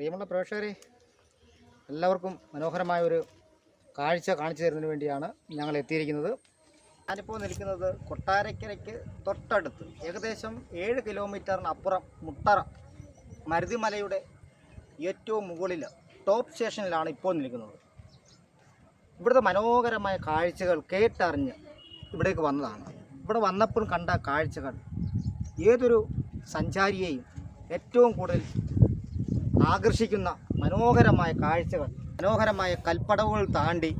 പ്രിയമുള്ള പ്രേക്ഷകരെ എല്ലാവർക്കും മനോഹരമായ ഒരു കാഴ്ച കാണിച്ചു തരുന്നതിന് വേണ്ടിയാണ് ഞങ്ങൾ എത്തിയിരിക്കുന്നത്. ഞാനിപ്പോൾ നിൽക്കുന്നത് കൊട്ടാരക്കരയ്ക്ക് തൊട്ടടുത്ത് ഏകദേശം ഏഴ് കിലോമീറ്ററിനപ്പുറം മുട്ടറ മരുതിമലയുടെ ഏറ്റവും മുകളിൽ ടോപ്പ് സ്റ്റേഷനിലാണ് ഇപ്പോൾ നിൽക്കുന്നത്. ഇവിടുത്തെ മനോഹരമായ കാഴ്ചകൾ കേട്ടറിഞ്ഞ് ഇവിടേക്ക് വന്നതാണ്. ഇവിടെ വന്നപ്പോൾ കണ്ട കാഴ്ചകൾ ഏതൊരു സഞ്ചാരിയെയും ഏറ്റവും കൂടുതൽ ആകർഷിക്കുന്ന മനോഹരമായ കാഴ്ചകൾ മനോഹരമായ കൽപ്പടവുകൾ താണ്ടി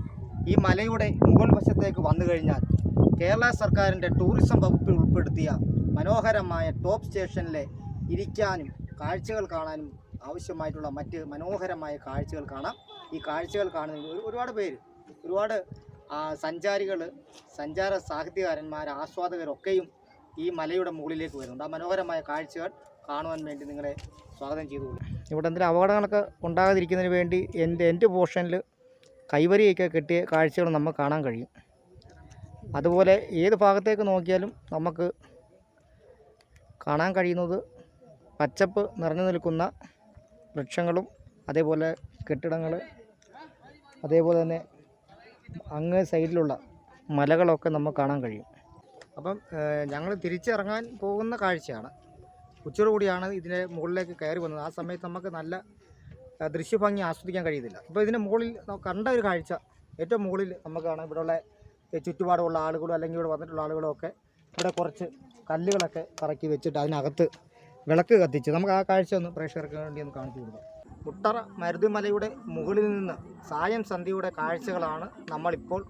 ഈ മലയുടെ മുകൾ വശത്തേക്ക് വന്നു കഴിഞ്ഞാൽ കേരള സർക്കാരിന്റെ ടൂറിസം വകുപ്പിൽ ഉൾപ്പെടുത്തിയ മനോഹരമായ ടോപ്പ് സ്റ്റേഷനിലെ ഇരിക്കാനും കാഴ്ചകൾ കാണാനും ആവശ്യമായിട്ടുള്ള മറ്റ് മനോഹരമായ കാഴ്ചകൾ കാണാം. ഈ കാഴ്ചകൾ കാണുന്നതിന് ഒരുപാട് പേര് ഒരുപാട് സഞ്ചാരികൾ സഞ്ചാര സാഹിത്യകാരന്മാർ ആസ്വാദകരൊക്കെയും ഈ മലയുടെ മുകളിലേക്ക് വരുന്നുണ്ട്. ആ മനോഹരമായ കാഴ്ചകൾ കാണുവാൻ വേണ്ടി നിങ്ങളെ സ്വാഗതം ചെയ്തുകൊള്ളു ഇവിടെ എന്തെങ്കിലും അപകടങ്ങളൊക്കെ ഉണ്ടാകാതിരിക്കുന്നതിന് വേണ്ടി എന്റെ എന്റെ പോർഷനിൽ കൈവരിയൊക്കെ കിട്ടിയ കാഴ്ചകൾ നമുക്ക് കാണാൻ കഴിയും. അതുപോലെ ഏത് ഭാഗത്തേക്ക് നോക്കിയാലും നമുക്ക് കാണാൻ കഴിയുന്നത് പച്ചപ്പ് നിറഞ്ഞു നിൽക്കുന്ന വൃക്ഷങ്ങളും അതേപോലെ കെട്ടിടങ്ങൾ അതേപോലെ തന്നെ അങ്ങ് സൈഡിലുള്ള മലകളൊക്കെ നമുക്ക് കാണാൻ കഴിയും. അപ്പം ഞങ്ങൾ തിരിച്ചിറങ്ങാൻ പോകുന്ന കാഴ്ചയാണ്. ഉച്ചയോടുകൂടിയാണ് ഇതിന്റെ മുകളിലേക്ക് കയറി വന്നത്. ആ സമയത്ത് നമുക്ക് നല്ല ദൃശ്യഭംഗി ആസ്വദിക്കാൻ കഴിയുന്നില്ല. ഇപ്പോൾ ഇതിന്റെ മുകളിൽ കണ്ട ഒരു കാഴ്ച ഏറ്റവും മുകളിൽ നമുക്ക് കാണാം ഇവിടെയുള്ള ചുറ്റുപാടുള്ള ആളുകളും അല്ലെങ്കിൽ ഇവിടെ വന്നിട്ടുള്ള ആളുകളും ഒക്കെ ഇവിടെ കുറച്ച് കല്ലുകളൊക്കെ പറക്കി വെച്ചിട്ട് അതിനകത്ത് വിളക്ക് കത്തിച്ച് നമുക്ക് ആ കാഴ്ച ഒന്ന് പ്രേക്ഷകർക്ക് വേണ്ടി ഒന്ന് കാണിച്ചു കൊടുക്കാം. മുട്ടറ മരുതിമലയുടെ മുകളിൽ നിന്ന് സായം സന്ധ്യയുടെ കാഴ്ചകളാണ് നമ്മളിപ്പോൾ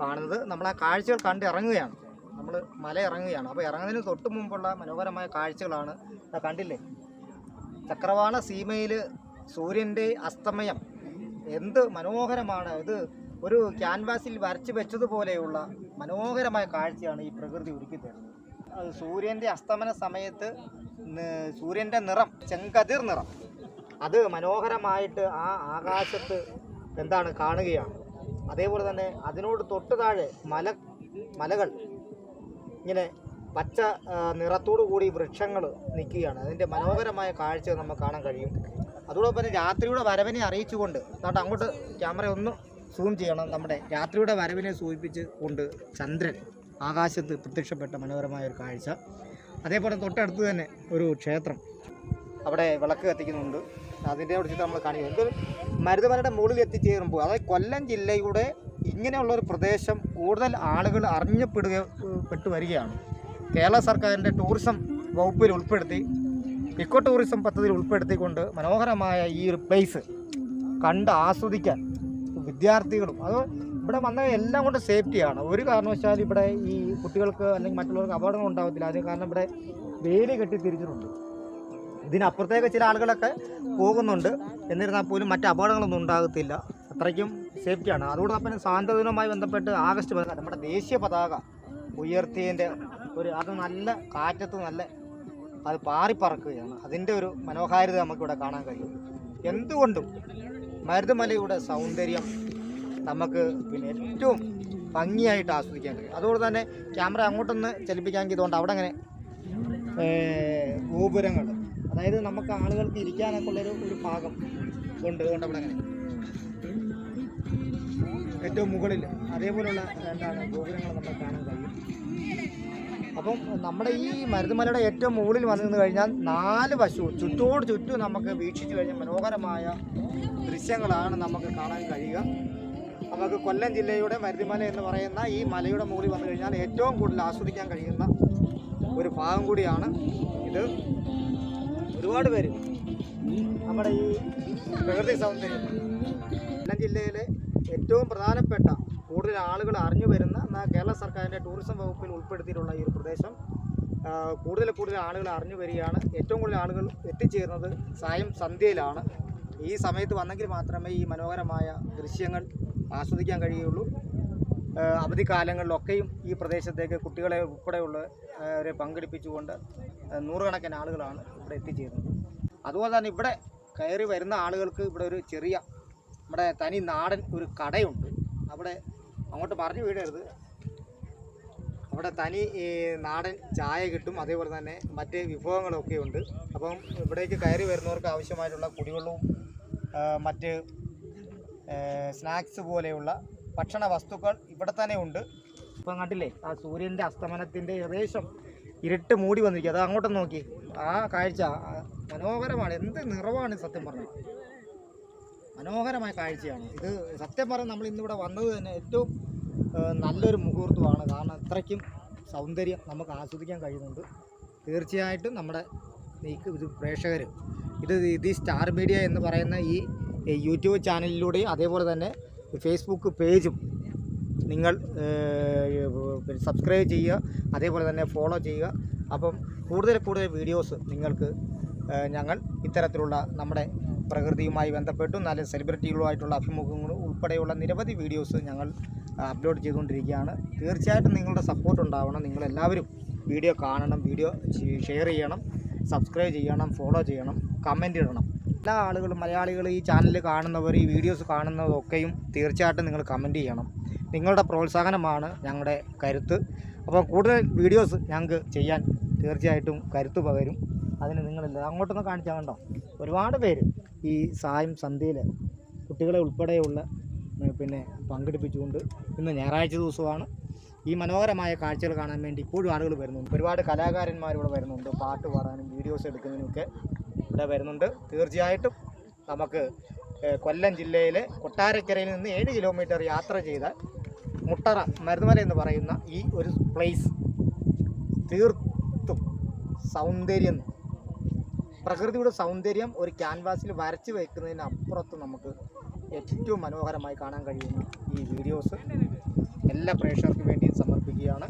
കാണുന്നത്. നമ്മൾ ആ കാഴ്ചകൾ കണ്ട് ഇറങ്ങുകയാണ്. നമ്മൾ മല ഇറങ്ങുകയാണ്. അപ്പോൾ ഇറങ്ങുന്നതിന് തൊട്ട് മുമ്പുള്ള മനോഹരമായ കാഴ്ചകളാണ് കണ്ടില്ലേ? ചക്രവാള സീമയിൽ സൂര്യന്റെ അസ്തമയം. എന്ത് മനോഹരമാണ്. ഇത് ഒരു ക്യാൻവാസിൽ വരച്ച് വെച്ചതുപോലെയുള്ള മനോഹരമായ കാഴ്ചയാണ് ഈ പ്രകൃതി ഒരുക്കി തരുന്നത്. സൂര്യന്റെ അസ്തമന സമയത്ത് സൂര്യന്റെ നിറം ചെങ്കതിർ നിറം. അത് മനോഹരമായിട്ട് ആ ആകാശത്ത് എന്താണ് കാണുകയാണ്. അതേപോലെ തന്നെ അതിനോട് തൊട്ട് താഴെ മല മലകൾ. ഇങ്ങനെ പച്ച നിറത്തോടു കൂടി വൃക്ഷങ്ങൾ നിൽക്കുകയാണ്. അതിന്റെ മനോഹരമായ കാഴ്ച നമുക്ക് കാണാൻ കഴിയും. അതോടൊപ്പം തന്നെ രാത്രിയുടെ വരവിനെ അറിയിച്ചുകൊണ്ട് എന്നിട്ട് അങ്ങോട്ട് ക്യാമറ ഒന്ന് സൂം ചെയ്യണം. നമ്മുടെ രാത്രിയുടെ വരവിനെ സൂചിപ്പിച്ച് കൊണ്ട് ചന്ദ്രൻ ആകാശത്ത് പ്രത്യക്ഷപ്പെട്ട മനോഹരമായ ഒരു കാഴ്ച. അതേപോലെ തൊട്ടടുത്ത് തന്നെ ഒരു ക്ഷേത്രം അവിടെ വിളക്ക് കത്തിക്കുന്നുണ്ട്. അതിന്റെ കുറിച്ചിട്ട് നമ്മൾ കാണിക്കുന്നത് മരുതമലയുടെ മുകളിൽ എത്തിച്ചേരുമ്പോൾ അതായത് കൊല്ലം ജില്ലയുടെ ഇങ്ങനെയുള്ള ഒരു പ്രദേശം കൂടുതൽ ആളുകൾ അറിഞ്ഞപ്പെടുക പെട്ടു വരികയാണ്. കേരള സർക്കാരിന്റെ ടൂറിസം വകുപ്പിൽ ഉൾപ്പെടുത്തി ഇക്കോ ടൂറിസം പദ്ധതിയിൽ ഉൾപ്പെടുത്തിക്കൊണ്ട് മനോഹരമായ ഈ ഒരു പ്ലേസ് കണ്ട് ആസ്വദിക്കാൻ വിദ്യാർത്ഥികളും അത് ഇവിടെ വന്ന എല്ലാം കൊണ്ട് സേഫ്റ്റിയാണ് ഒരു കാരണവശാലും ഇവിടെ ഈ കുട്ടികൾക്ക് അല്ലെങ്കിൽ മറ്റുള്ളവർക്ക് അപകടങ്ങൾ ഉണ്ടാകത്തില്ല അതിന് കാരണം ഇവിടെ വേലി കെട്ടി തിരിച്ചിട്ടുണ്ട്. ഇതിനപ്പുറത്തേക്ക് ചില ആളുകളൊക്കെ പോകുന്നുണ്ട്. എന്നിരുന്നാൽ പോലും മറ്റ് അപകടങ്ങളൊന്നും ഉണ്ടാകത്തില്ല. അത്രയ്ക്കും സേഫ്റ്റിയാണ്. അതോടൊപ്പം സ്വാതന്ത്ര്യദിനവുമായി ബന്ധപ്പെട്ട് ആഗസ്റ്റ് പതിനാല് നമ്മുടെ ദേശീയ പതാക ഉയർത്തിയതിന്റെ ഒരു അത് നല്ല കാറ്റത്ത് നല്ല അത് പാറിപ്പറക്കുകയാണ്. അതിന്റെ ഒരു മനോഹാരിത നമുക്കിവിടെ കാണാൻ കഴിയും. എന്തുകൊണ്ടും മരുതുമലയുടെ സൗന്ദര്യം നമുക്ക് പിന്നെ ഏറ്റവും ഭംഗിയായിട്ട് ആസ്വദിക്കാൻ കഴിയും. അതുകൊണ്ട് തന്നെ ക്യാമറ അങ്ങോട്ടൊന്ന് ചലിപ്പിക്കാൻ ഇതുകൊണ്ട് അവിടെ അങ്ങനെ ഗോപുരങ്ങൾ അതായത് നമുക്ക് ആളുകൾക്ക് ഇരിക്കാനൊക്കെ ഉള്ളൊരു ഒരു ഭാഗം ഉണ്ട് അതുകൊണ്ട് അവിടെ അങ്ങനെ. ഏറ്റവും മുകളിൽ അതേപോലുള്ള എന്താണ് ഗോപുരങ്ങൾ നമ്മൾ കാണാൻ കഴിയും. അപ്പം നമ്മുടെ ഈ മരുതുമലയുടെ ഏറ്റവും മുകളിൽ വന്നു നിന്ന് കഴിഞ്ഞാൽ നാല് വശവും ചുറ്റോട് ചുറ്റും നമുക്ക് വീക്ഷിച്ചു കഴിഞ്ഞാൽ മനോഹരമായ ദൃശ്യങ്ങളാണ് നമുക്ക് കാണാൻ കഴിയുക. നമുക്ക് കൊല്ലം ജില്ലയുടെ മരുതിമല എന്ന് പറയുന്ന ഈ മലയുടെ മുകളിൽ വന്നു കഴിഞ്ഞാൽ ഏറ്റവും കൂടുതൽ ആസ്വദിക്കാൻ കഴിയുന്ന ഒരു ഭാഗം കൂടിയാണ് ഇത്. ഒരുപാട് പേര് നമ്മുടെ ഈ പ്രകൃതി സൗന്ദര്യം. കൊല്ലം ജില്ലയിലെ ഏറ്റവും പ്രധാനപ്പെട്ട കൂടുതൽ ആളുകൾ അറിഞ്ഞു വരുന്ന കേരള സർക്കാരിന്റെ ടൂറിസം വകുപ്പിൽ ഉൾപ്പെടുത്തിയിട്ടുള്ള ഈ ഒരു പ്രദേശം. കൂടുതൽ കൂടുതൽ ആളുകൾ അറിഞ്ഞു വരികയാണ്. ഏറ്റവും കൂടുതൽ ആളുകൾ എത്തിച്ചേരുന്നത് സായം സന്ധ്യയിലാണ്. ഈ സമയത്ത് വന്നെങ്കിൽ മാത്രമേ ഈ മനോഹരമായ ദൃശ്യങ്ങൾ ആസ്വദിക്കാൻ കഴിയുള്ളൂ. അവധിക്കാലങ്ങളിലൊക്കെയും ഈ പ്രദേശത്തേക്ക് കുട്ടികളെ ഉൾപ്പെടെയുള്ളവരെ പങ്കെടുപ്പിച്ചുകൊണ്ട് നൂറുകണക്കിന് ആളുകളാണ് ഇവിടെ എത്തിച്ചേരുന്നത്. അതുപോലെ തന്നെ ഇവിടെ കയറി വരുന്ന ആളുകൾക്ക് ഇവിടെ ഒരു ചെറിയ നമ്മുടെ തനി നാടൻ ഒരു കടയുണ്ട്. അവിടെ അങ്ങോട്ട് പറഞ്ഞു വീടരുത് അവിടെ തനി നാടൻ ചായ കിട്ടും. അതേപോലെ തന്നെ മറ്റ് വിഭവങ്ങളൊക്കെ ഉണ്ട്. അപ്പം ഇവിടേക്ക് കയറി വരുന്നവർക്ക് ആവശ്യമായിട്ടുള്ള കുടിവെള്ളവും മറ്റ് സ്നാക്സ് പോലെയുള്ള ഭക്ഷണ വസ്തുക്കൾ ഇവിടെ തന്നെ ഉണ്ട്. ഇപ്പം കണ്ടില്ലേ ആ സൂര്യന്റെ അസ്തമനത്തിന്റെ ഏകദേശം ഇരുട്ട് മൂടി വന്നിരിക്കുക. അത് അങ്ങോട്ടും നോക്കി. ആ കാഴ്ച മനോഹരമാണ്. എന്ത് നിറവാണ് സത്യം പറഞ്ഞത് മനോഹരമായ കാഴ്ചയാണ്. ഇത് സത്യം പറഞ്ഞാൽ നമ്മൾ ഇന്നിവിടെ വന്നത് തന്നെ ഏറ്റവും നല്ലൊരു മുഹൂർത്തമാണ്. കാരണം അത്രയ്ക്കും സൗന്ദര്യം നമുക്ക് ആസ്വദിക്കാൻ കഴിയുന്നുണ്ട്. തീർച്ചയായിട്ടും നമ്മുടെ ഇത് പ്രേക്ഷകർ ഇത് ഇത് സ്റ്റാർ മീഡിയ എന്ന് പറയുന്ന ഈ യൂട്യൂബ് ചാനലിലൂടെയും അതേപോലെ തന്നെ ഫേസ്ബുക്ക് പേജും നിങ്ങൾ സബ്സ്ക്രൈബ് ചെയ്യുക അതേപോലെ തന്നെ ഫോളോ ചെയ്യുക. അപ്പം കൂടുതൽ കൂടുതൽ വീഡിയോസ് നിങ്ങൾക്ക് ഞങ്ങൾ ഇത്തരത്തിലുള്ള നമ്മുടെ പ്രകൃതിയുമായി ബന്ധപ്പെട്ടും. നല്ല സെലിബ്രിറ്റികളുമായിട്ടുള്ള അഭിമുഖങ്ങളും ഉൾപ്പെടെയുള്ള നിരവധി വീഡിയോസ് ഞങ്ങൾ അപ്ലോഡ് ചെയ്തുകൊണ്ടിരിക്കുകയാണ്. തീർച്ചയായിട്ടും നിങ്ങളുടെ സപ്പോർട്ട് ഉണ്ടാവണം. നിങ്ങളെല്ലാവരും വീഡിയോ കാണണം വീഡിയോ ഷെയർ ചെയ്യണം സബ്സ്ക്രൈബ് ചെയ്യണം ഫോളോ ചെയ്യണം കമന്റ് ഇടണം. എല്ലാ ആളുകളും മലയാളികൾ ഈ ചാനൽ കാണുന്നവർ ഈ വീഡിയോസ് കാണുന്നതൊക്കെയും തീർച്ചയായിട്ടും നിങ്ങൾ കമന്റ് ചെയ്യണം. നിങ്ങളുടെ പ്രോത്സാഹനമാണ് ഞങ്ങളുടെ കരുത്ത്. അപ്പോൾ കൂടുതൽ വീഡിയോസ് ഞങ്ങൾക്ക് ചെയ്യാൻ തീർച്ചയായിട്ടും കരുത്ത് പകരും. അതിന് നിങ്ങളില്ല അങ്ങോട്ടൊന്നും കാണിച്ചാൽ കണ്ടോ? ഒരുപാട് പേര് ഈ സായം സന്ധ്യയിൽ കുട്ടികളെ ഉൾപ്പെടെയുള്ള പിന്നെ പങ്കെടുപ്പിച്ചുകൊണ്ട് ഇന്ന് ഞായറാഴ്ച ദിവസമാണ്. ഈ മനോഹരമായ കാഴ്ചകൾ കാണാൻ വേണ്ടി ഇപ്പോഴും ആളുകൾ വരുന്നുണ്ട്. ഒരുപാട് കലാകാരന്മാരിവിടെ വരുന്നുണ്ട്. പാട്ട് പാടാനും വീഡിയോസ് എടുക്കുന്നതിനുമൊക്കെ ഇവിടെ വരുന്നുണ്ട്. തീർച്ചയായിട്ടും നമുക്ക് കൊല്ലം ജില്ലയിലെ കൊട്ടാരക്കരയിൽ നിന്ന് ഏഴ് കിലോമീറ്റർ യാത്ര ചെയ്ത മുട്ടറ മരുന്നുമല എന്ന് പറയുന്ന ഈ ഒരു പ്ലേസ് തീർത്തും സൗന്ദര്യം പ്രകൃതിയുടെ സൗന്ദര്യം ഒരു ക്യാൻവാസിൽ വരച്ച് വയ്ക്കുന്നതിന് അപ്പുറത്ത് നമുക്ക് ഏറ്റവും മനോഹരമായി കാണാൻ കഴിയുന്ന ഈ വീഡിയോസ് എല്ലാ പ്രേക്ഷകർക്കും വേണ്ടിയും സമർപ്പിക്കുകയാണ്.